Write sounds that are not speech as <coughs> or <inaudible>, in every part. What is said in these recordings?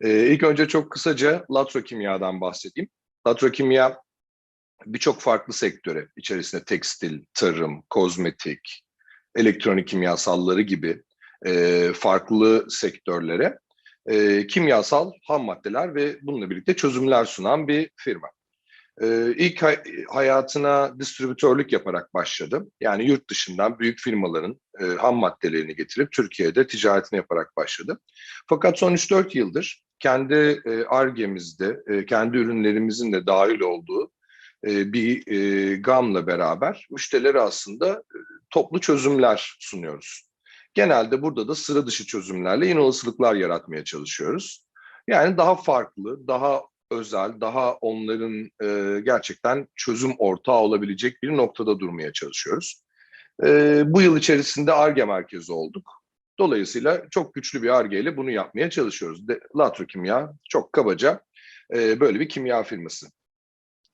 Ee, ilk önce çok kısaca Latro Kimya'dan bahsedeyim. Latro Kimya birçok farklı sektöre, içerisinde tekstil, tarım, kozmetik, elektronik kimyasalları gibi e, farklı sektörlere e, kimyasal ham maddeler ve bununla birlikte çözümler sunan bir firma. E, ilk hay- hayatına distribütörlük yaparak başladı. Yani yurt dışından büyük firmaların e, ham maddelerini getirip Türkiye'de ticaretini yaparak başladı. Fakat son 3-4 yıldır kendi e, ARGE'mizde, e, kendi ürünlerimizin de dahil olduğu e, bir e, gamla beraber müşterilere aslında e, toplu çözümler sunuyoruz. Genelde burada da sıra dışı çözümlerle yeni yaratmaya çalışıyoruz. Yani daha farklı, daha özel, daha onların e, gerçekten çözüm ortağı olabilecek bir noktada durmaya çalışıyoruz. E, bu yıl içerisinde ARGE merkezi olduk. Dolayısıyla çok güçlü bir ARGE ile bunu yapmaya çalışıyoruz. De, Latro Kimya çok kabaca e, böyle bir kimya firması.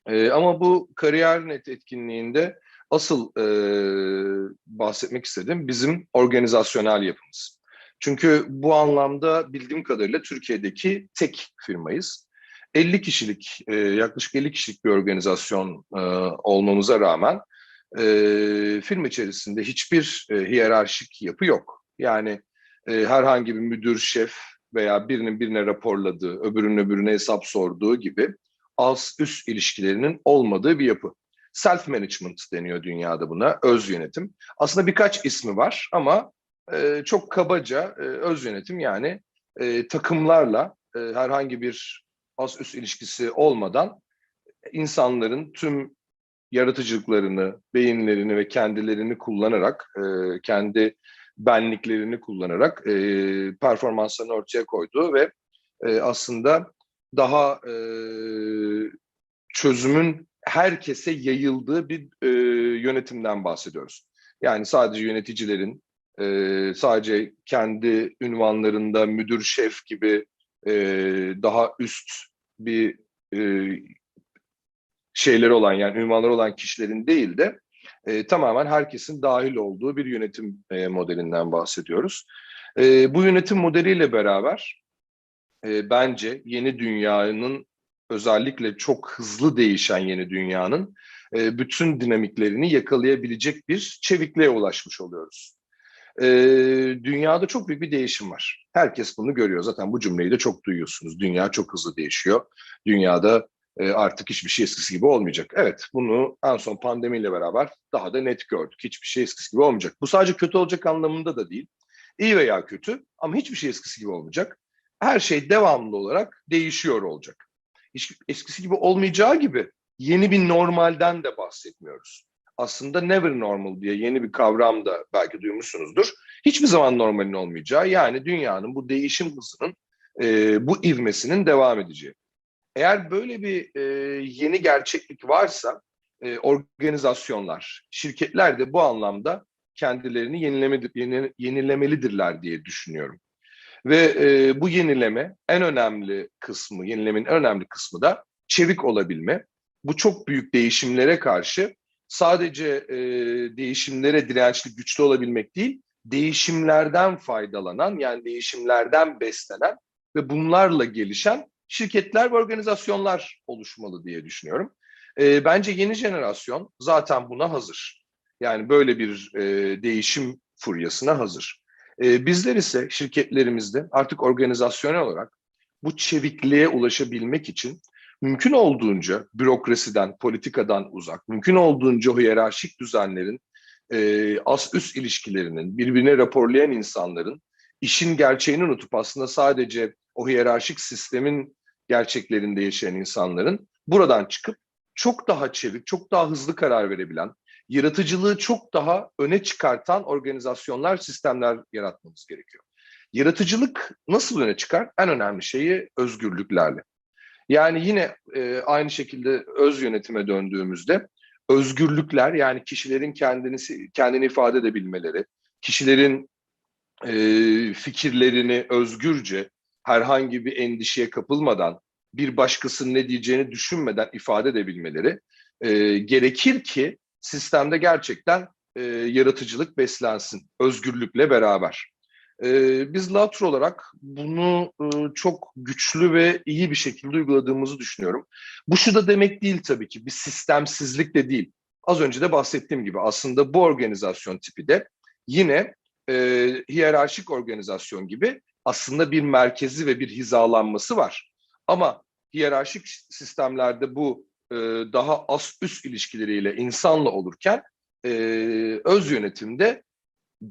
E, ama bu kariyer net etkinliğinde asıl e, bahsetmek istedim bizim organizasyonel yapımız. Çünkü bu anlamda bildiğim kadarıyla Türkiye'deki tek firmayız. 50 kişilik, e, yaklaşık 50 kişilik bir organizasyon e, olmamıza rağmen e, firma içerisinde hiçbir e, hiyerarşik yapı yok. Yani e, herhangi bir müdür, şef veya birinin birine raporladığı, öbürünün öbürüne hesap sorduğu gibi az üst ilişkilerinin olmadığı bir yapı. Self management deniyor dünyada buna, öz yönetim. Aslında birkaç ismi var ama e, çok kabaca e, öz yönetim yani e, takımlarla e, herhangi bir az üst ilişkisi olmadan insanların tüm yaratıcılıklarını, beyinlerini ve kendilerini kullanarak, e, kendi benliklerini kullanarak e, performanslarını ortaya koyduğu ve e, aslında daha e, çözümün herkese yayıldığı bir e, yönetimden bahsediyoruz. Yani sadece yöneticilerin e, sadece kendi ünvanlarında müdür, şef gibi e, daha üst bir e, şeyleri olan yani ünvanları olan kişilerin değil de e, tamamen herkesin dahil olduğu bir yönetim e, modelinden bahsediyoruz. E, bu yönetim modeliyle beraber e, bence yeni dünyanın özellikle çok hızlı değişen yeni dünyanın e, bütün dinamiklerini yakalayabilecek bir çevikliğe ulaşmış oluyoruz. E, dünyada çok büyük bir değişim var. Herkes bunu görüyor. Zaten bu cümleyi de çok duyuyorsunuz. Dünya çok hızlı değişiyor. Dünyada e, artık hiçbir şey eskisi gibi olmayacak. Evet, bunu en son pandemiyle beraber daha da net gördük. Hiçbir şey eskisi gibi olmayacak. Bu sadece kötü olacak anlamında da değil. İyi veya kötü ama hiçbir şey eskisi gibi olmayacak. Her şey devamlı olarak değişiyor olacak. Hiç eskisi gibi olmayacağı gibi yeni bir normalden de bahsetmiyoruz. Aslında never normal diye yeni bir kavram da belki duymuşsunuzdur. Hiçbir zaman normalin olmayacağı yani dünyanın bu değişim hızının e, bu ivmesinin devam edeceği. Eğer böyle bir e, yeni gerçeklik varsa e, organizasyonlar, şirketler de bu anlamda kendilerini yenileme, yeni, yenilemelidirler diye düşünüyorum. Ve e, bu yenileme en önemli kısmı, yenilemenin en önemli kısmı da çevik olabilme. Bu çok büyük değişimlere karşı sadece e, değişimlere dirençli, güçlü olabilmek değil, değişimlerden faydalanan yani değişimlerden beslenen ve bunlarla gelişen şirketler ve organizasyonlar oluşmalı diye düşünüyorum. E, bence yeni jenerasyon zaten buna hazır. Yani böyle bir e, değişim furyasına hazır. E, bizler ise şirketlerimizde artık organizasyonel olarak bu çevikliğe ulaşabilmek için mümkün olduğunca bürokrasiden, politikadan uzak, mümkün olduğunca hiyerarşik düzenlerin, e, az üst ilişkilerinin, birbirine raporlayan insanların işin gerçeğini unutup aslında sadece o hiyerarşik sistemin gerçeklerinde yaşayan insanların buradan çıkıp çok daha çevik, çok daha hızlı karar verebilen, yaratıcılığı çok daha öne çıkartan organizasyonlar, sistemler yaratmamız gerekiyor. Yaratıcılık nasıl öne çıkar? En önemli şeyi özgürlüklerle. Yani yine e, aynı şekilde öz yönetime döndüğümüzde özgürlükler yani kişilerin kendini kendini ifade edebilmeleri, kişilerin e, fikirlerini özgürce herhangi bir endişeye kapılmadan bir başkasının ne diyeceğini düşünmeden ifade edebilmeleri e, gerekir ki sistemde gerçekten e, yaratıcılık beslensin özgürlükle beraber. Ee, biz Latro olarak bunu e, çok güçlü ve iyi bir şekilde uyguladığımızı düşünüyorum. Bu şu da demek değil tabii ki, bir sistemsizlik de değil. Az önce de bahsettiğim gibi aslında bu organizasyon tipi de yine e, hiyerarşik organizasyon gibi aslında bir merkezi ve bir hizalanması var. Ama hiyerarşik sistemlerde bu e, daha az üst ilişkileriyle insanla olurken e, öz yönetimde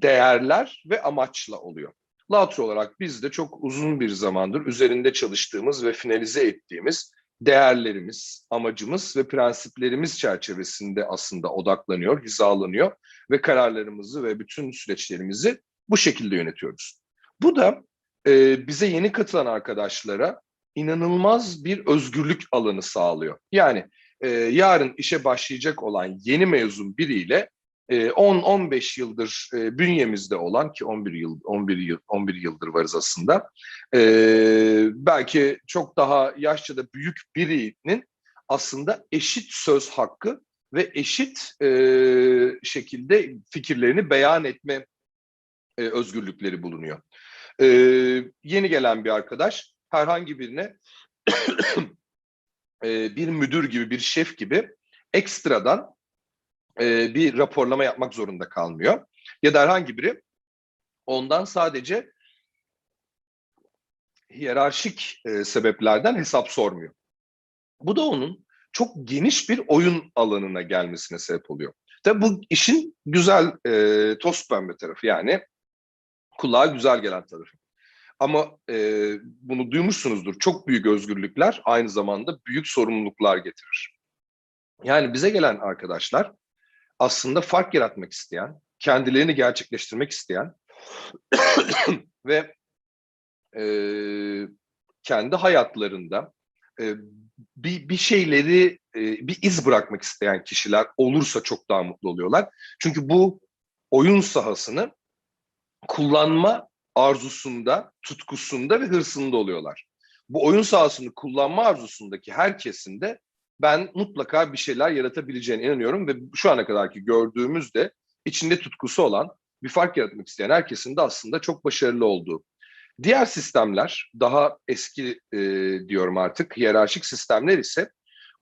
değerler ve amaçla oluyor. Latro olarak biz de çok uzun bir zamandır üzerinde çalıştığımız ve finalize ettiğimiz değerlerimiz, amacımız ve prensiplerimiz çerçevesinde aslında odaklanıyor, hizalanıyor ve kararlarımızı ve bütün süreçlerimizi bu şekilde yönetiyoruz. Bu da e, bize yeni katılan arkadaşlara inanılmaz bir özgürlük alanı sağlıyor. Yani e, yarın işe başlayacak olan yeni mezun biriyle 10-15 yıldır e, bünyemizde olan ki 11 yıl 11 yıl 11 yıldır varız aslında. E, belki çok daha yaşça da büyük birinin aslında eşit söz hakkı ve eşit e, şekilde fikirlerini beyan etme özgürlükleri bulunuyor. Yeni gelen bir arkadaş herhangi birine <coughs> bir müdür gibi, bir şef gibi ekstradan e, bir raporlama yapmak zorunda kalmıyor. Ya da herhangi biri ondan sadece hiyerarşik e, sebeplerden hesap sormuyor. Bu da onun çok geniş bir oyun alanına gelmesine sebep oluyor. Tabi bu işin güzel e, toz pembe tarafı yani kulağa güzel gelen tarafı. Ama e, bunu duymuşsunuzdur. Çok büyük özgürlükler aynı zamanda büyük sorumluluklar getirir. Yani bize gelen arkadaşlar aslında fark yaratmak isteyen, kendilerini gerçekleştirmek isteyen <coughs> ve e, kendi hayatlarında e, bir, bir şeyleri, e, bir iz bırakmak isteyen kişiler olursa çok daha mutlu oluyorlar. Çünkü bu oyun sahasını kullanma arzusunda, tutkusunda ve hırsında oluyorlar. Bu oyun sahasını kullanma arzusundaki herkesin de ben mutlaka bir şeyler yaratabileceğine inanıyorum ve şu ana kadarki gördüğümüzde içinde tutkusu olan, bir fark yaratmak isteyen herkesin de aslında çok başarılı olduğu. Diğer sistemler, daha eski e, diyorum artık, hiyerarşik sistemler ise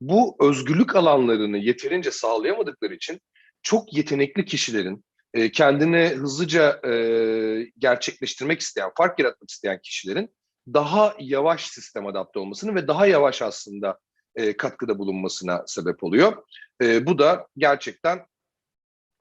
bu özgürlük alanlarını yeterince sağlayamadıkları için çok yetenekli kişilerin, e, kendini hızlıca e, gerçekleştirmek isteyen, fark yaratmak isteyen kişilerin daha yavaş sistem adapte olmasını ve daha yavaş aslında e, katkıda bulunmasına sebep oluyor. E, bu da gerçekten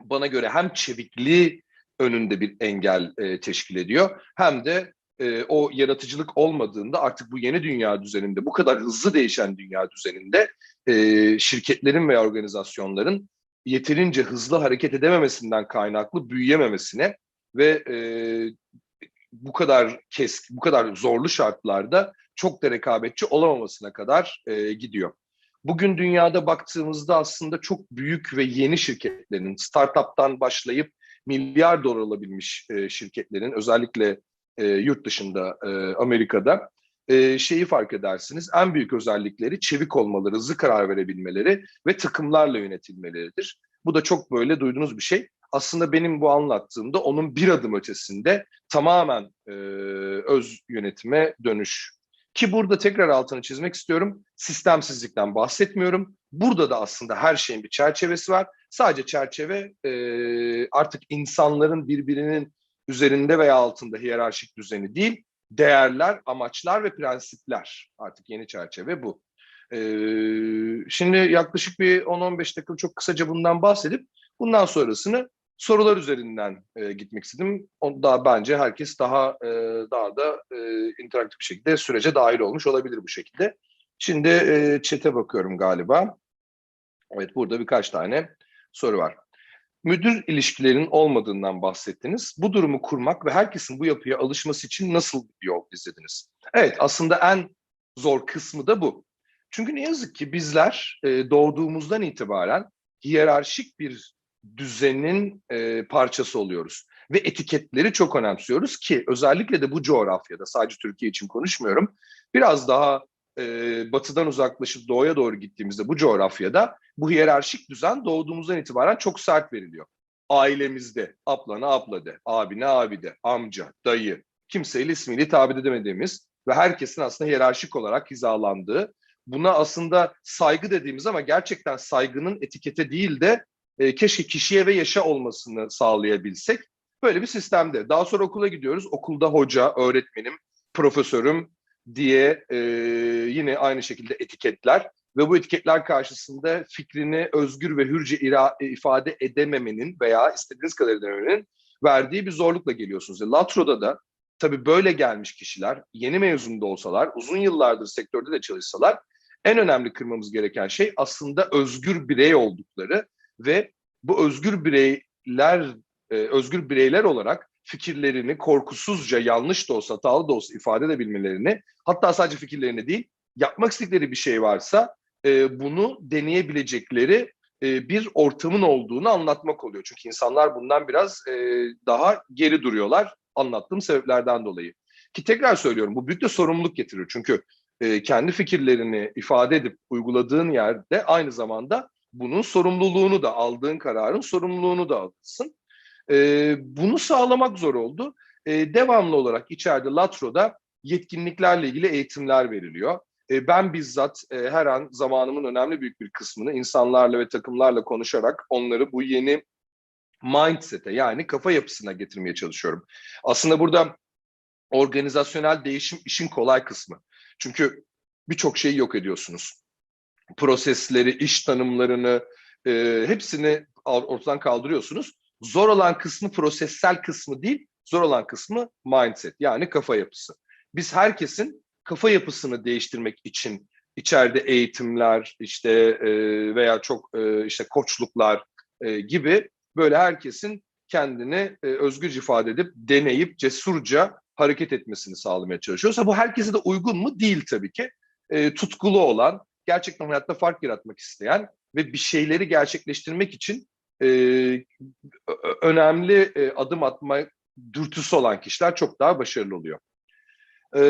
bana göre hem çevikliği önünde bir engel e, teşkil ediyor hem de e, o yaratıcılık olmadığında artık bu yeni dünya düzeninde bu kadar hızlı değişen dünya düzeninde e, şirketlerin veya organizasyonların yeterince hızlı hareket edememesinden kaynaklı büyüyememesine ve e, bu kadar kes, bu kadar zorlu şartlarda çok da rekabetçi olamamasına kadar e, gidiyor. Bugün dünyada baktığımızda aslında çok büyük ve yeni şirketlerin, startup'tan başlayıp milyar dolar alabilmiş e, şirketlerin özellikle e, yurt dışında, e, Amerika'da e, şeyi fark edersiniz. En büyük özellikleri çevik olmaları, hızlı karar verebilmeleri ve takımlarla yönetilmeleridir. Bu da çok böyle duyduğunuz bir şey. Aslında benim bu anlattığımda onun bir adım ötesinde tamamen e, öz yönetime dönüş ki burada tekrar altını çizmek istiyorum. Sistemsizlikten bahsetmiyorum. Burada da aslında her şeyin bir çerçevesi var. Sadece çerçeve e, artık insanların birbirinin üzerinde veya altında hiyerarşik düzeni değil, değerler, amaçlar ve prensipler. Artık yeni çerçeve bu. Ee, şimdi yaklaşık bir 10-15 dakika çok kısaca bundan bahsedip bundan sonrasını sorular üzerinden e, gitmek istedim. O da bence herkes daha e, daha da e, interaktif bir şekilde sürece dahil olmuş olabilir bu şekilde. Şimdi e, chat'e bakıyorum galiba. Evet burada birkaç tane soru var. Müdür ilişkilerinin olmadığından bahsettiniz. Bu durumu kurmak ve herkesin bu yapıya alışması için nasıl bir yol izlediniz? Evet aslında en zor kısmı da bu. Çünkü ne yazık ki bizler e, doğduğumuzdan itibaren hiyerarşik bir düzenin e, parçası oluyoruz. Ve etiketleri çok önemsiyoruz ki özellikle de bu coğrafyada sadece Türkiye için konuşmuyorum. Biraz daha e, batıdan uzaklaşıp doğuya doğru gittiğimizde bu coğrafyada bu hiyerarşik düzen doğduğumuzdan itibaren çok sert veriliyor. ailemizde ablana abla de, abine abi de, amca, dayı, kimseyle ismiyle hitap edemediğimiz ve herkesin aslında hiyerarşik olarak hizalandığı, buna aslında saygı dediğimiz ama gerçekten saygının etikete değil de e, keşke kişiye ve yaşa olmasını sağlayabilsek. Böyle bir sistemde. Daha sonra okula gidiyoruz. Okulda hoca, öğretmenim, profesörüm diye e, yine aynı şekilde etiketler ve bu etiketler karşısında fikrini özgür ve hürce ira, ifade edememenin veya istediğiniz kadar edememenin verdiği bir zorlukla geliyorsunuz. E, Latro'da da tabii böyle gelmiş kişiler yeni mezun da olsalar, uzun yıllardır sektörde de çalışsalar en önemli kırmamız gereken şey aslında özgür birey oldukları ve bu özgür bireyler e, özgür bireyler olarak fikirlerini korkusuzca yanlış da olsa hatalı da olsa ifade edebilmelerini hatta sadece fikirlerini değil yapmak istedikleri bir şey varsa e, bunu deneyebilecekleri e, bir ortamın olduğunu anlatmak oluyor. Çünkü insanlar bundan biraz daha geri duruyorlar anlattığım sebeplerden dolayı. Ki tekrar söylüyorum bu büyük de sorumluluk getiriyor. Çünkü kendi fikirlerini ifade edip uyguladığın yerde aynı zamanda bunun sorumluluğunu da aldığın kararın sorumluluğunu da alırsın. E, bunu sağlamak zor oldu. E, devamlı olarak içeride Latro'da yetkinliklerle ilgili eğitimler veriliyor. E, ben bizzat e, her an zamanımın önemli büyük bir kısmını insanlarla ve takımlarla konuşarak onları bu yeni mindset'e yani kafa yapısına getirmeye çalışıyorum. Aslında burada organizasyonel değişim işin kolay kısmı. Çünkü birçok şeyi yok ediyorsunuz. Prosesleri, iş tanımlarını, e, hepsini ortadan kaldırıyorsunuz. Zor olan kısmı prosessel kısmı değil, zor olan kısmı mindset yani kafa yapısı. Biz herkesin kafa yapısını değiştirmek için içeride eğitimler işte e, veya çok e, işte koçluklar e, gibi böyle herkesin kendini e, özgürce ifade edip deneyip cesurca hareket etmesini sağlamaya çalışıyoruz. Ha, bu herkese de uygun mu? Değil tabii ki. E, tutkulu olan, gerçekten hayatta fark yaratmak isteyen ve bir şeyleri gerçekleştirmek için e, önemli e, adım atma dürtüsü olan kişiler çok daha başarılı oluyor. E,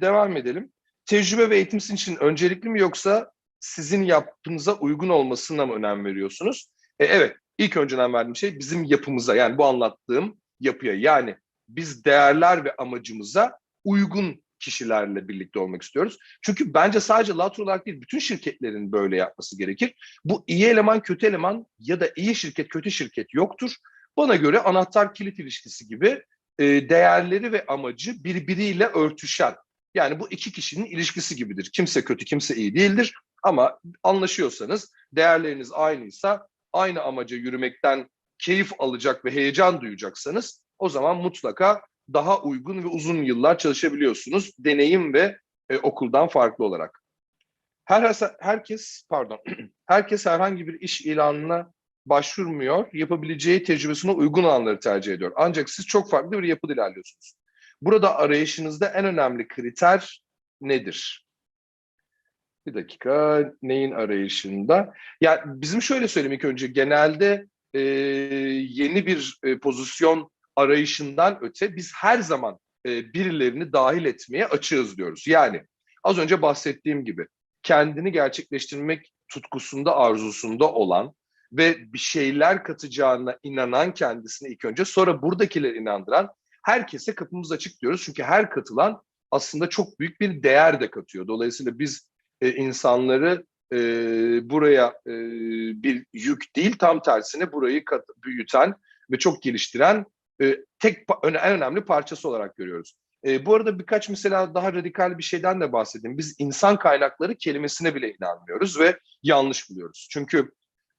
devam edelim. Tecrübe ve eğitim sizin için öncelikli mi yoksa sizin yapınıza uygun olmasına mı önem veriyorsunuz? E, evet, ilk önce verdiğim şey bizim yapımıza yani bu anlattığım yapıya yani biz değerler ve amacımıza uygun kişilerle birlikte olmak istiyoruz. Çünkü bence sadece Latro olarak değil bütün şirketlerin böyle yapması gerekir. Bu iyi eleman kötü eleman ya da iyi şirket kötü şirket yoktur. Bana göre anahtar kilit ilişkisi gibi e, değerleri ve amacı birbiriyle örtüşen yani bu iki kişinin ilişkisi gibidir. Kimse kötü kimse iyi değildir ama anlaşıyorsanız değerleriniz aynıysa aynı amaca yürümekten keyif alacak ve heyecan duyacaksanız o zaman mutlaka daha uygun ve uzun yıllar çalışabiliyorsunuz deneyim ve e, okuldan farklı olarak. Her, herkes pardon <clears throat> herkes herhangi bir iş ilanına başvurmuyor. Yapabileceği tecrübesine uygun alanları tercih ediyor. Ancak siz çok farklı bir yapıda ilerliyorsunuz. Burada arayışınızda en önemli kriter nedir? Bir dakika neyin arayışında? Ya bizim şöyle söyleyeyim ilk önce genelde e, yeni bir e, pozisyon arayışından öte biz her zaman e, birilerini dahil etmeye açığız diyoruz. Yani az önce bahsettiğim gibi kendini gerçekleştirmek tutkusunda, arzusunda olan ve bir şeyler katacağına inanan kendisine ilk önce sonra buradakileri inandıran herkese kapımız açık diyoruz. Çünkü her katılan aslında çok büyük bir değer de katıyor. Dolayısıyla biz e, insanları e, buraya e, bir yük değil tam tersine burayı kat, büyüten ve çok geliştiren e, tek en önemli parçası olarak görüyoruz. E, bu arada birkaç mesela daha radikal bir şeyden de bahsedeyim. Biz insan kaynakları kelimesine bile inanmıyoruz ve yanlış buluyoruz. Çünkü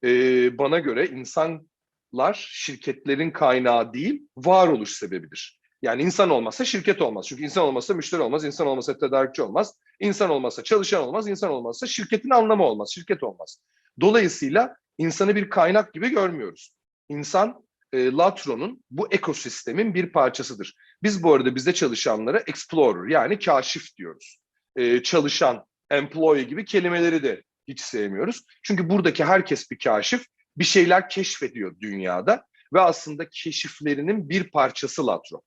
e, bana göre insanlar şirketlerin kaynağı değil, varoluş sebebidir. Yani insan olmazsa şirket olmaz. Çünkü insan olmazsa müşteri olmaz, insan olmazsa tedarikçi olmaz, insan olmazsa çalışan olmaz, insan olmazsa şirketin anlamı olmaz, şirket olmaz. Dolayısıyla insanı bir kaynak gibi görmüyoruz. İnsan e, Latron'un bu ekosistemin bir parçasıdır. Biz bu arada bizde çalışanlara explorer yani kaşif diyoruz. E, çalışan, employee gibi kelimeleri de hiç sevmiyoruz. Çünkü buradaki herkes bir kaşif, bir şeyler keşfediyor dünyada ve aslında keşiflerinin bir parçası Latron.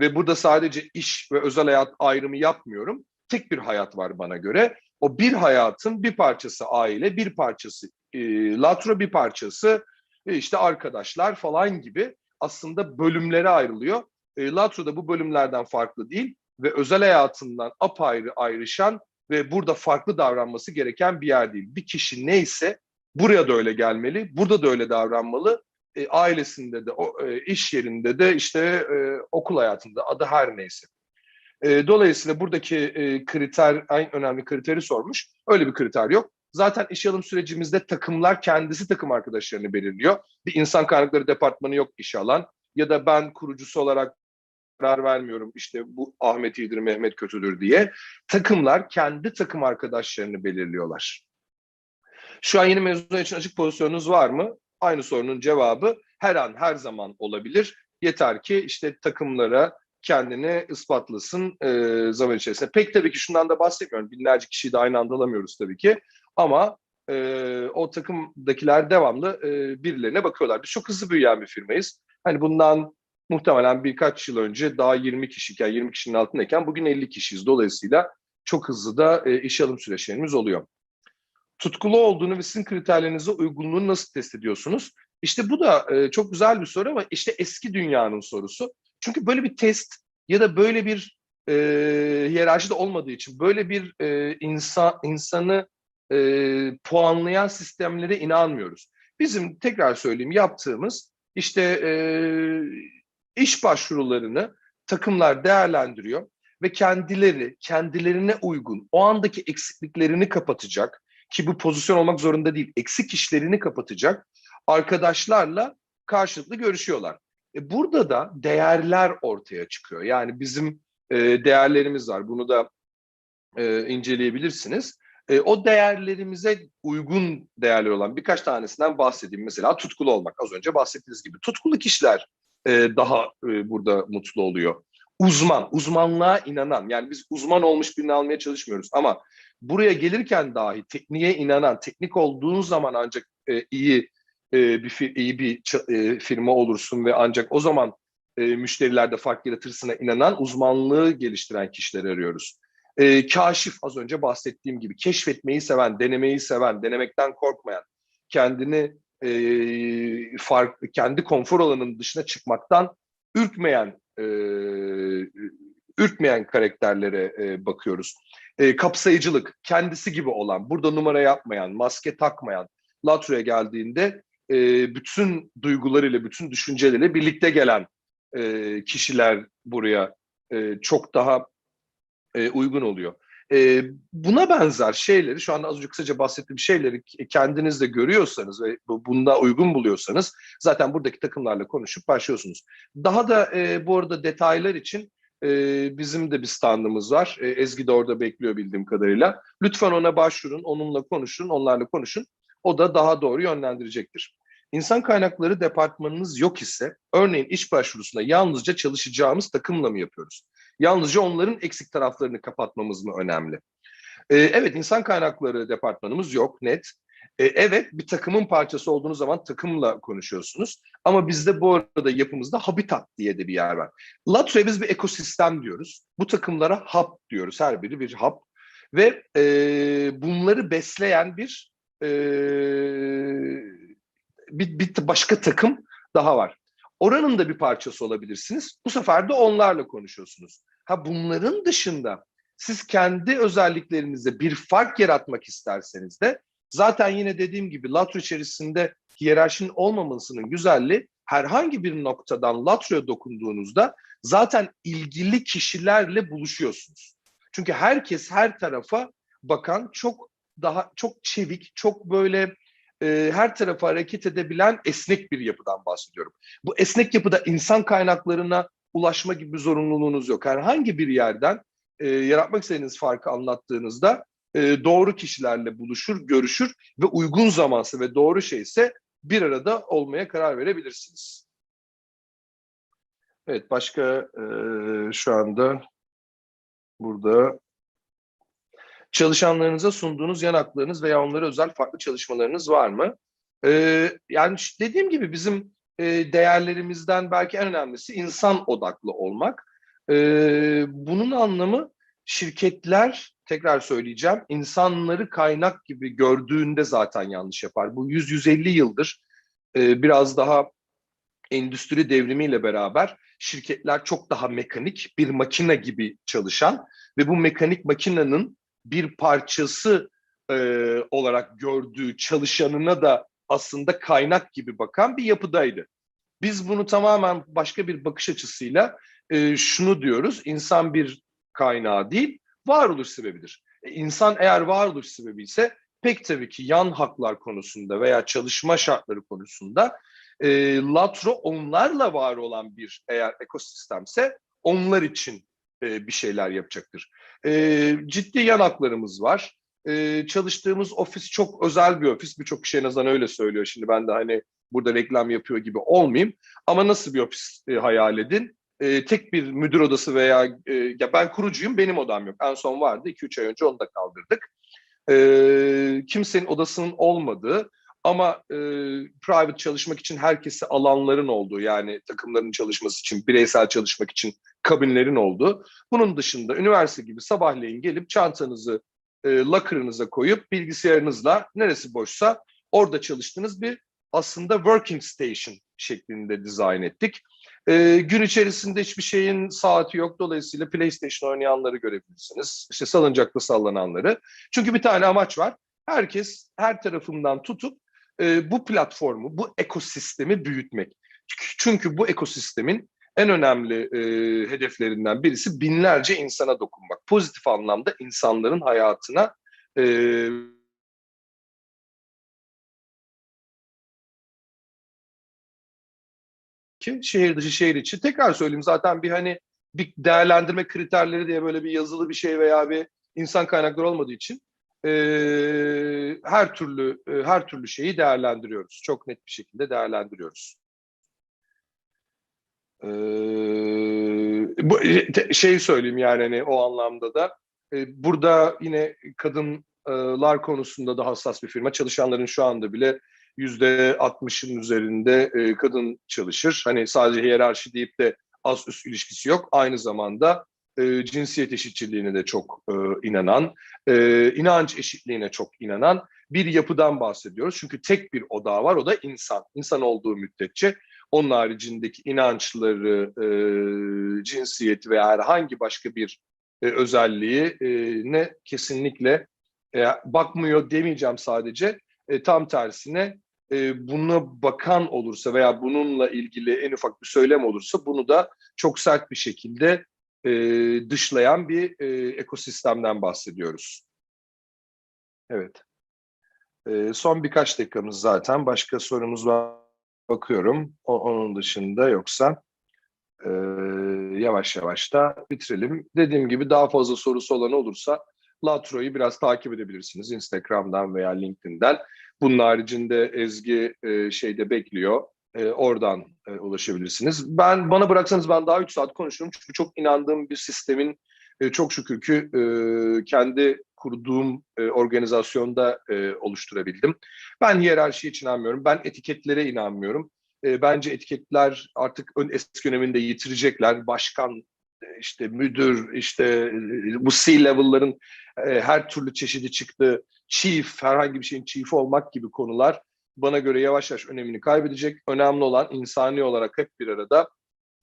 Ve burada sadece iş ve özel hayat ayrımı yapmıyorum. Tek bir hayat var bana göre. O bir hayatın bir parçası aile, bir parçası e, Latro, bir parçası ve işte arkadaşlar falan gibi aslında bölümlere ayrılıyor. E, Latro da bu bölümlerden farklı değil ve özel hayatından apayrı ayrışan ve burada farklı davranması gereken bir yer değil. Bir kişi neyse buraya da öyle gelmeli, burada da öyle davranmalı. E, ailesinde de, o, e, iş yerinde de, işte e, okul hayatında adı her neyse. E, dolayısıyla buradaki e, kriter, en önemli kriteri sormuş. Öyle bir kriter yok. Zaten iş alım sürecimizde takımlar kendisi takım arkadaşlarını belirliyor. Bir insan kaynakları departmanı yok işe alan ya da ben kurucusu olarak karar vermiyorum işte bu Ahmet iyidir, Mehmet kötüdür diye. Takımlar kendi takım arkadaşlarını belirliyorlar. Şu an yeni mezun için açık pozisyonunuz var mı? Aynı sorunun cevabı her an her zaman olabilir. Yeter ki işte takımlara kendini ispatlasın e, zaman içerisinde. Pek tabii ki şundan da bahsetmiyorum. Binlerce kişiyi de aynı anda alamıyoruz tabii ki. Ama e, o takımdakiler devamlı e, birilerine bakıyorlar. Biz çok hızlı büyüyen bir firmayız. Hani bundan muhtemelen birkaç yıl önce daha 20 kişiyken, 20 kişinin altındayken bugün 50 kişiyiz. Dolayısıyla çok hızlı da e, iş alım süreçlerimiz oluyor. Tutkulu olduğunu ve sizin kriterlerinize uygunluğunu nasıl test ediyorsunuz? İşte bu da e, çok güzel bir soru ama işte eski dünyanın sorusu. Çünkü böyle bir test ya da böyle bir e, hiyerarşi de olmadığı için böyle bir e, insan insanı e, puanlayan sistemlere inanmıyoruz. Bizim tekrar söyleyeyim yaptığımız işte e, iş başvurularını takımlar değerlendiriyor ve kendileri kendilerine uygun o andaki eksikliklerini kapatacak ki bu pozisyon olmak zorunda değil eksik işlerini kapatacak arkadaşlarla karşılıklı görüşüyorlar. E burada da değerler ortaya çıkıyor. Yani bizim e, değerlerimiz var. Bunu da e, inceleyebilirsiniz. E, o değerlerimize uygun değerler olan birkaç tanesinden bahsedeyim. Mesela tutkulu olmak. Az önce bahsettiğiniz gibi. Tutkulu kişiler e, daha e, burada mutlu oluyor. Uzman, uzmanlığa inanan. Yani biz uzman olmuş birini almaya çalışmıyoruz. Ama buraya gelirken dahi tekniğe inanan, teknik olduğun zaman ancak e, iyi e, bir iyi bir e, firma olursun ve ancak o zaman e, müşterilerde fark yaratırsına inanan uzmanlığı geliştiren kişileri arıyoruz. E, kaşif az önce bahsettiğim gibi keşfetmeyi seven, denemeyi seven, denemekten korkmayan, kendini e, farklı, kendi konfor alanının dışına çıkmaktan ürkmeyen e, ürkmeyen karakterlere e, bakıyoruz. E, kapsayıcılık, kendisi gibi olan, burada numara yapmayan, maske takmayan, Latro'ya geldiğinde e, bütün duygularıyla, bütün düşünceleriyle birlikte gelen e, kişiler buraya e, çok daha e, uygun oluyor. E, buna benzer şeyleri, şu anda az önce kısaca bahsettiğim şeyleri kendiniz de görüyorsanız ve bunda uygun buluyorsanız zaten buradaki takımlarla konuşup başlıyorsunuz. Daha da e, bu arada detaylar için e, bizim de bir standımız var. E, Ezgi de orada bekliyor bildiğim kadarıyla. Lütfen ona başvurun, onunla konuşun, onlarla konuşun. O da daha doğru yönlendirecektir. İnsan kaynakları departmanınız yok ise, örneğin iş başvurusunda yalnızca çalışacağımız takımla mı yapıyoruz? Yalnızca onların eksik taraflarını kapatmamız mı önemli? Ee, evet, insan kaynakları departmanımız yok, net. Ee, evet, bir takımın parçası olduğunuz zaman takımla konuşuyorsunuz. Ama bizde bu arada yapımızda habitat diye de bir yer var. Latro'ya biz bir ekosistem diyoruz. Bu takımlara hub diyoruz. Her biri bir hub. Ve e, bunları besleyen bir e, bir, bir başka takım daha var. Oranın da bir parçası olabilirsiniz. Bu sefer de onlarla konuşuyorsunuz. Ha bunların dışında siz kendi özelliklerinizde bir fark yaratmak isterseniz de zaten yine dediğim gibi Latro içerisinde hiyerarşinin olmamasının güzelliği herhangi bir noktadan Latro'ya dokunduğunuzda zaten ilgili kişilerle buluşuyorsunuz. Çünkü herkes her tarafa bakan çok daha çok çevik, çok böyle e, her tarafa hareket edebilen esnek bir yapıdan bahsediyorum. Bu esnek yapıda insan kaynaklarına ulaşma gibi bir zorunluluğunuz yok. Herhangi bir yerden e, yaratmak istediğiniz farkı anlattığınızda e, doğru kişilerle buluşur, görüşür ve uygun zamansa ve doğru şeyse bir arada olmaya karar verebilirsiniz. Evet, başka e, şu anda burada çalışanlarınıza sunduğunuz yan haklarınız veya onlara özel farklı çalışmalarınız var mı? Ee, yani dediğim gibi bizim e, değerlerimizden belki en önemlisi insan odaklı olmak. Ee, bunun anlamı şirketler, tekrar söyleyeceğim, insanları kaynak gibi gördüğünde zaten yanlış yapar. Bu 100-150 yıldır e, biraz daha endüstri devrimiyle beraber şirketler çok daha mekanik, bir makine gibi çalışan ve bu mekanik makinenin bir parçası e, olarak gördüğü çalışanına da aslında kaynak gibi bakan bir yapıdaydı. Biz bunu tamamen başka bir bakış açısıyla e, şunu diyoruz, insan bir kaynağı değil, varoluş sebebidir. E, insan eğer varoluş sebebi ise pek tabii ki yan haklar konusunda veya çalışma şartları konusunda e, Latro onlarla var olan bir eğer ekosistemse onlar için e, bir şeyler yapacaktır. E, ciddi yan haklarımız var. E, çalıştığımız ofis çok özel bir ofis. Birçok kişi en azından öyle söylüyor. Şimdi ben de hani burada reklam yapıyor gibi olmayayım. Ama nasıl bir ofis e, hayal edin? E, tek bir müdür odası veya e, ya ben kurucuyum benim odam yok. En son vardı 2-3 ay önce onu da kaldırdık. E, kimsenin odasının olmadığı ama e, private çalışmak için herkese alanların olduğu yani takımların çalışması için, bireysel çalışmak için kabinlerin olduğu. Bunun dışında üniversite gibi sabahleyin gelip çantanızı e, locker'ınıza koyup bilgisayarınızla neresi boşsa orada çalıştığınız bir aslında working station şeklinde dizayn ettik. E, gün içerisinde hiçbir şeyin saati yok. Dolayısıyla PlayStation oynayanları görebilirsiniz. İşte salıncakta sallananları. Çünkü bir tane amaç var. Herkes her tarafından tutup e, bu platformu, bu ekosistemi büyütmek. Çünkü bu ekosistemin en önemli e, hedeflerinden birisi binlerce insana dokunmak. Pozitif anlamda insanların hayatına e, ki şehir dışı şehir içi tekrar söyleyeyim zaten bir hani bir değerlendirme kriterleri diye böyle bir yazılı bir şey veya bir insan kaynakları olmadığı için e, her türlü e, her türlü şeyi değerlendiriyoruz. Çok net bir şekilde değerlendiriyoruz. E, bu şey söyleyeyim yani hani o anlamda da e, burada yine kadınlar konusunda da hassas bir firma. Çalışanların şu anda bile yüzde 60'ın üzerinde e, kadın çalışır. Hani sadece hiyerarşi deyip de az üst ilişkisi yok. Aynı zamanda e, cinsiyet eşitçiliğine de çok e, inanan, e, inanç eşitliğine çok inanan bir yapıdan bahsediyoruz. Çünkü tek bir oda var, o da insan. İnsan olduğu müddetçe onun haricindeki inançları, e, cinsiyeti veya herhangi başka bir e, özelliği e, ne kesinlikle e, bakmıyor demeyeceğim sadece. E, tam tersine e, buna bakan olursa veya bununla ilgili en ufak bir söylem olursa bunu da çok sert bir şekilde e, dışlayan bir e, ekosistemden bahsediyoruz. Evet. E, son birkaç dakikamız zaten. Başka sorumuz var bakıyorum. O, onun dışında yoksa e, yavaş yavaş da bitirelim. Dediğim gibi daha fazla sorusu olan olursa Latro'yu biraz takip edebilirsiniz Instagram'dan veya LinkedIn'den. Bunun haricinde Ezgi e, şeyde bekliyor. E, oradan e, ulaşabilirsiniz. Ben bana bıraksanız ben daha 3 saat konuşurum çünkü çok inandığım bir sistemin e, çok şükür ki e, kendi kurduğum e, organizasyonda e, oluşturabildim. Ben hiyerarşi için inanmıyorum. Ben etiketlere inanmıyorum. E, bence etiketler artık ön eski öneminde yitirecekler. Başkan, e, işte müdür, işte e, bu C-level'ların e, her türlü çeşidi çıktı. Chief, herhangi bir şeyin chief olmak gibi konular bana göre yavaş yavaş önemini kaybedecek. Önemli olan insani olarak hep bir arada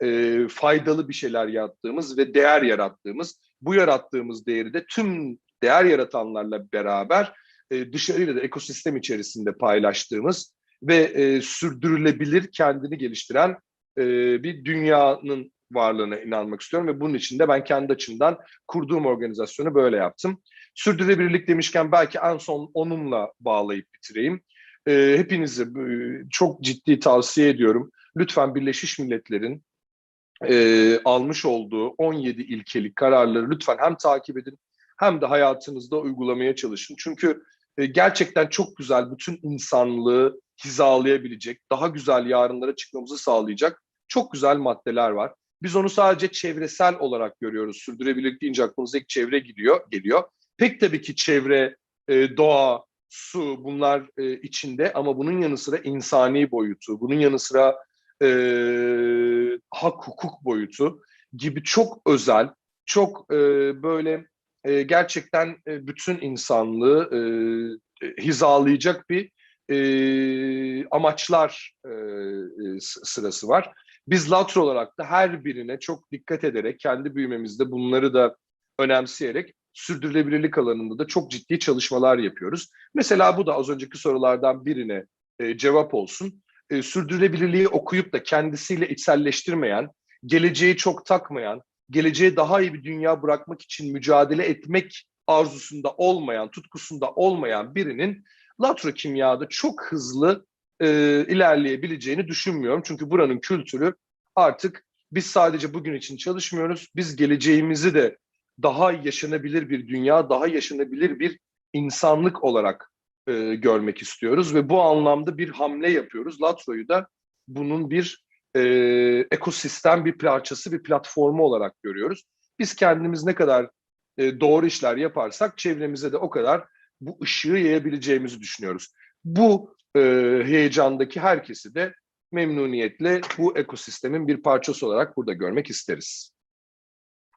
e, faydalı bir şeyler yarattığımız ve değer yarattığımız, bu yarattığımız değeri de tüm değer yaratanlarla beraber e, dışarıyla da ekosistem içerisinde paylaştığımız ve e, sürdürülebilir kendini geliştiren e, bir dünyanın varlığına inanmak istiyorum ve bunun için de ben kendi açımdan kurduğum organizasyonu böyle yaptım. Sürdürülebilirlik demişken belki en son onunla bağlayıp bitireyim e, hepinize e, çok ciddi tavsiye ediyorum. Lütfen Birleşmiş Milletler'in e, almış olduğu 17 ilkelik kararları lütfen hem takip edin hem de hayatınızda uygulamaya çalışın. Çünkü e, gerçekten çok güzel bütün insanlığı hizalayabilecek, daha güzel yarınlara çıkmamızı sağlayacak çok güzel maddeler var. Biz onu sadece çevresel olarak görüyoruz. Sürdürülebilirlik deyince aklımıza ilk çevre gidiyor, geliyor. Pek tabii ki çevre, e, doğa, su bunlar e, içinde ama bunun yanı sıra insani boyutu, bunun yanı sıra e, hak hukuk boyutu gibi çok özel, çok e, böyle e, gerçekten e, bütün insanlığı e, hizalayacak bir e, amaçlar e, e, sırası var. Biz Latro olarak da her birine çok dikkat ederek, kendi büyümemizde bunları da önemseyerek sürdürülebilirlik alanında da çok ciddi çalışmalar yapıyoruz. Mesela bu da az önceki sorulardan birine e, cevap olsun. E, sürdürülebilirliği okuyup da kendisiyle içselleştirmeyen, geleceği çok takmayan, geleceğe daha iyi bir dünya bırakmak için mücadele etmek arzusunda olmayan, tutkusunda olmayan birinin latro kimyada çok hızlı e, ilerleyebileceğini düşünmüyorum. Çünkü buranın kültürü artık biz sadece bugün için çalışmıyoruz. Biz geleceğimizi de daha yaşanabilir bir dünya, daha yaşanabilir bir insanlık olarak e, görmek istiyoruz ve bu anlamda bir hamle yapıyoruz. Latro'yu da bunun bir e, ekosistem, bir parçası, bir platformu olarak görüyoruz. Biz kendimiz ne kadar e, doğru işler yaparsak çevremize de o kadar bu ışığı yayabileceğimizi düşünüyoruz. Bu e, heyecandaki herkesi de memnuniyetle bu ekosistemin bir parçası olarak burada görmek isteriz.